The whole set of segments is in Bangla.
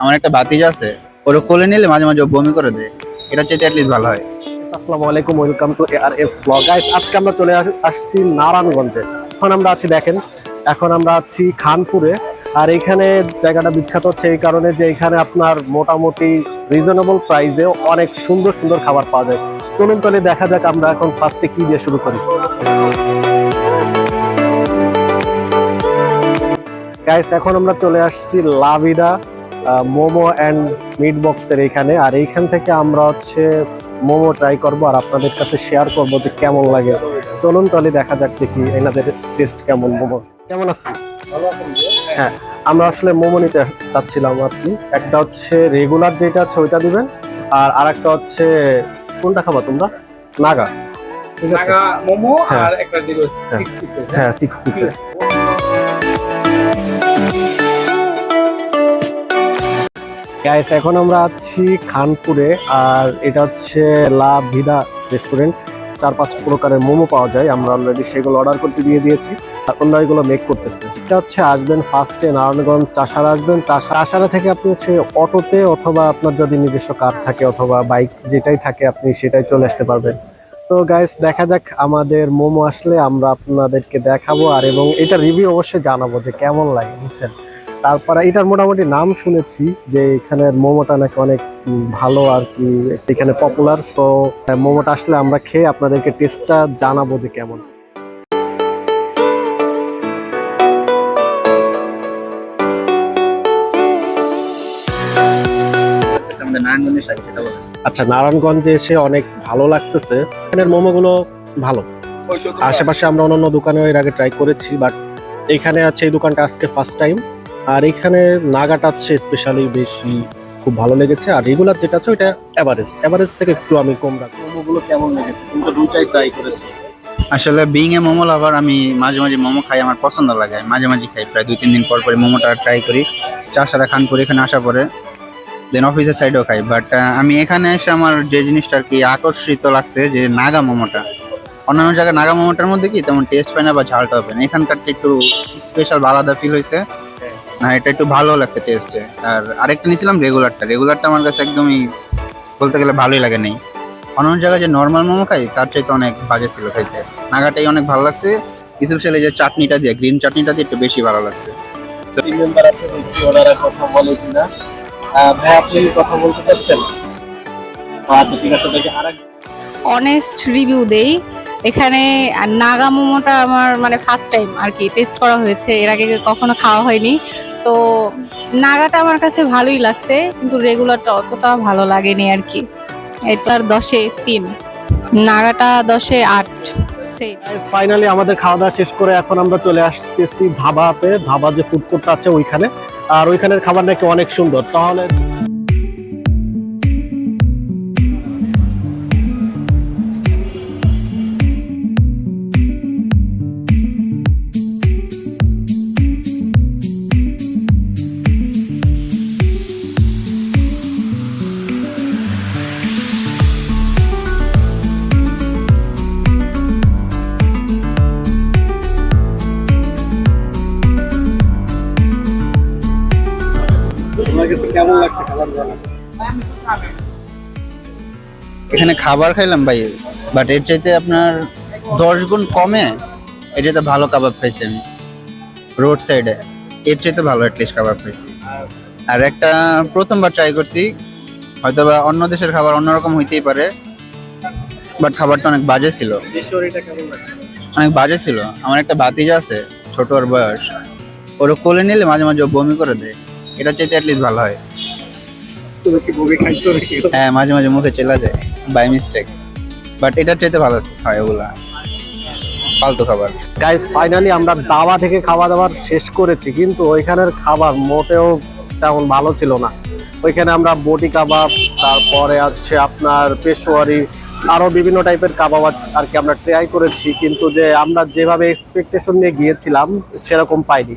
আমার একটা বাতিজ আছে, ওরা কোলে নিলে মাঝে মাঝে বমি করে দেয়। এটা চাইতে অ্যাটলিস্ট ভালো হয়। আসসালামু আলাইকুম welcome to R F blog guys আজকে আমরা চলে আস- আসছি নারায়ণগঞ্জে। এখন আমরা আছি, দেখেন, এখন আমরা আছি খানপুরে। আর এখানে জায়গাটা বিখ্যাত হচ্ছে এই কারণে যে এখানে আপনার মোটামুটি রিজনেবল প্রাইসে অনেক সুন্দর সুন্দর খাবার পাওয়া যায়। চলুন তাহলে দেখা যাক আমরা এখন ফার্স্টে কি দিয়ে শুরু করি। গাইস এখন আমরা চলে আসছি লাভিদা মোমো অ্যান্ড মিট বক্সের এখানে। আর এইখান থেকে আমরা হচ্ছে মোমো ট্রাই করব আর আপনাদের কাছে শেয়ার করব যে কেমন লাগে। চলুন তাহলে দেখা যাক দেখি এনাদের টেস্ট কেমন মোমো। কেমন আছেন? হ্যাঁ আমরা আসলে মোমো নিতে চাচ্ছিলাম কি। একটা হচ্ছে রেগুলার যেটা আছে ওইটা দিবেন। আর আরেকটা হচ্ছে কোনটা খাবা তোমরা? নাগা। ঠিক আছে? মোমো হ্যাঁ। আর একটা দিল সিক্স পিসের হ্যাঁ? সিক্স পিসের গাইস এখন আমরা আছি খানপুরে, আর এটা হচ্ছে লা ভিদা রেস্টুরেন্ট। চার পাঁচ প্রকারের মোমো পাওয়া যায়, আমরা অলরেডি সেগুলো অর্ডার করতে দিয়ে দিয়েছি, আর এগুলো মেক করতেছে। এটা হচ্ছে আসবেন ফার্স্টে নারায়ণগঞ্জ চাষারা আসবেন। চাষা চাষারা থেকে আপনি হচ্ছে অটোতে অথবা আপনার যদি নিজস্ব কার থাকে অথবা বাইক যেটাই থাকে, আপনি সেটাই চলে আসতে পারবেন। তো গাইস দেখা যাক আমাদের মোমো আসলে আমরা আপনাদেরকে দেখাবো, আর এবং এটা রিভিউ অবশ্যই জানাব যে কেমন লাগে, বুঝছেন? তারপরে এটার মোটামুটি নাম শুনেছি যে এখানের মোমোটা নাকি অনেক ভালো আর কি এখানে পপুলার সো মোমোটা আসলে আমরা খেয়ে আপনাদেরকে টেস্টটা জানাব যে কেমন। আচ্ছা নারায়ণগঞ্জে এসে অনেক ভালো লাগতেছে। এখানের মোমোগুলো ভালো। আশেপাশে আমরা অন্যান্য দোকানেও এর আগে ট্রাই করেছি বাট এখানে আছে এই দোকানটা আজকে ফার্স্ট টাইম আর এখানে নাগাটা হচ্ছে স্পেশালি বেশি খুব ভালো লেগেছে। আর রেগুলার যেটা আছে ওইটা এভারেজ এভারেজ থেকে একটু আমি কম রাখি মোমোগুলো কেমন লেগেছে? তুমি তো দুইটাই ট্রাই করেছ। আসলে বিং এ মোমো লাভার আমি মাঝে মাঝে মোমো খাই আমার পছন্দ লাগে। মাঝে মাঝে খাই প্রায় দুই তিন দিন পর পরে মোমোটা ট্রাই করি। চাষারা খানপুর এখানে আসা পরে। দেন অফিসের সাইডেও খাই। বাট আমি এখানে এসে আমার যে জিনিসটা আর কি আকর্ষিত লাগছে যে নাগা মোমোটা। অন্যান্য জায়গায় নাগা মোমোটার মধ্যে কি তেমন টেস্ট পায় না বা ঝালটাও পায় না। এখানকারটা একটু স্পেশাল আলাদা ফিল হয়েছে না এটা একটু ভালো লাগছে টেস্টে আর আরেকটা নিয়েছিলাম রেগুলারটা রেগুলারটা আমার কাছে একদমই বলতে গেলে ভালোই লাগে নেই। অন্য জায়গায় যে নর্মাল মোমো খাই তার চাইতে অনেক বাজে ছিল খাইতে। নাগাটাই অনেক ভালো লাগছে। স্পেশালি যে চাটনিটা দিয়ে গ্রিন চাটনিটা দিয়ে একটু বেশি ভালো লাগছে। মেম্বার আছে ওনারা কথা বলে কিনা? ভাই আপনি কথা বলতে চাচ্ছেন? আচ্ছা ঠিক আছে দেখি আরেক অনেস্ট রিভিউ দেই। এখানে নাগা মোমোটা আমার মানে ফার্স্ট টাইম আর কি টেস্ট করা হয়েছে। এর আগে কখনো খাওয়া হয়নি। তো নাগাটা আমার কাছে ভালোই লাগছে, কিন্তু রেগুলারটা অতটা ভালো লাগেনি আর কি। এটার দশে তিন, নাগাটা দশে আট ফাইনালি আমাদের খাওয়া দাওয়া শেষ করে এখন আমরা চলে আসতেছি ধাবাতে। ধাবা যে ফুড কোর্টটা আছে ওইখানে। আর ওইখানের খাবার নাকি অনেক সুন্দর। তাহলে এখানে খাবার খাইলাম ভাই বাট এর চাইতে আপনার দশ গুণ কমে এর চাইতে ভালো কাবাব পাইছি আমি। রোড সাইডে এর চাইতে ভালো অ্যাটলিস্ট কাবাব পাইছি আর একটা প্রথমবার ট্রাই করছি হয়তো বা অন্য দেশের খাবার অন্যরকম হইতেই পারে বাট খাবারটা অনেক বাজে ছিল। অনেক বাজে ছিল। আমার একটা ভাতিজা আছে ছোট ওর বয়স, ওর কোলে নিলে মাঝে মাঝে বমি করে দেয়। এটা চাইতে অ্যাটলিস্ট ভালো হয়। তুমি কি বমি খাইছো নাকি? হ্যাঁ মাঝে মাঝে মুখে চলে যায় বাই মিস্টেক বাট এটার চাইতে ভালো হয় ওগুলা। ফালতু খাবার। গাইস ফাইনালি আমরা দাওয়া থেকে খাওয়া দাওয়ার শেষ করেছি কিন্তু ওইখানের খাবার মোটেও তেমন ভালো ছিল না। ওইখানে আমরা বটি কাবাব তারপরে আছে আপনার পেশোয়ারি আরও বিভিন্ন টাইপের কাবাব আর কি আমরা ট্রাই করেছি কিন্তু যে আমরা যেভাবে এক্সপেকটেশন নিয়ে গিয়েছিলাম সেরকম পাইনি।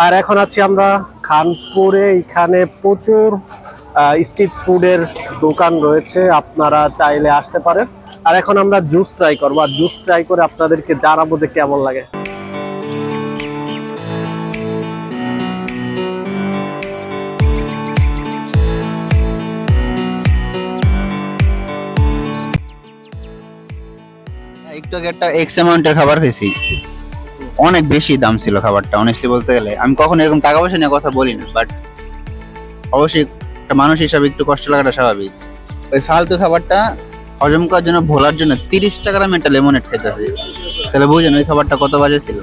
আর এখন আছি আমরা খানপুরে, এখানে প্রচুর স্ট্রিট ফুডের দোকান রয়েছে, আপনারা চাইলে আসতে পারেন। আর এখন আমরা জুস ট্রাই করব, আর জুস ট্রাই করে আপনাদেরকে জানাব যে কেমন লাগে। একটু একটা এক্স অ্যামাউন্টের খাবার খেয়েছি। অনেক বেশি দাম ছিল খাবারটা অনেস্টলি বলতে গেলে। আমি কখনো এরকম টাকা পয়সা নিয়ে কথা বলি না বাট অবশ্যই একটা মানুষ হিসাবে একটু কষ্ট লাগাটা স্বাভাবিক। ওই ফালতু খাবারটা হজম করার জন্য, ভোলার জন্য তিরিশ টাকার আমি একটা লেমনেট খাইতেছি। তাহলে বুঝেন ওই খাবারটা কত বাজে ছিল।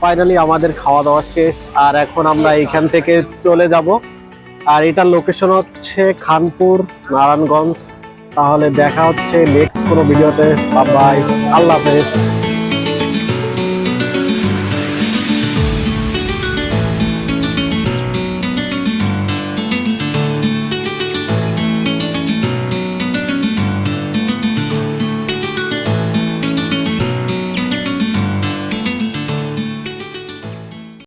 ফাইনালি আমাদের খাওয়া দাওয়া শেষ, আর এখন আমরা এখান থেকে চলে যাব। আর এটার লোকেশন হচ্ছে খানপুর, নারায়ণগঞ্জ। তাহলে দেখা হচ্ছে নেক্সট কোনো ভিডিওতে বাই আল্লাহ হাফেজ।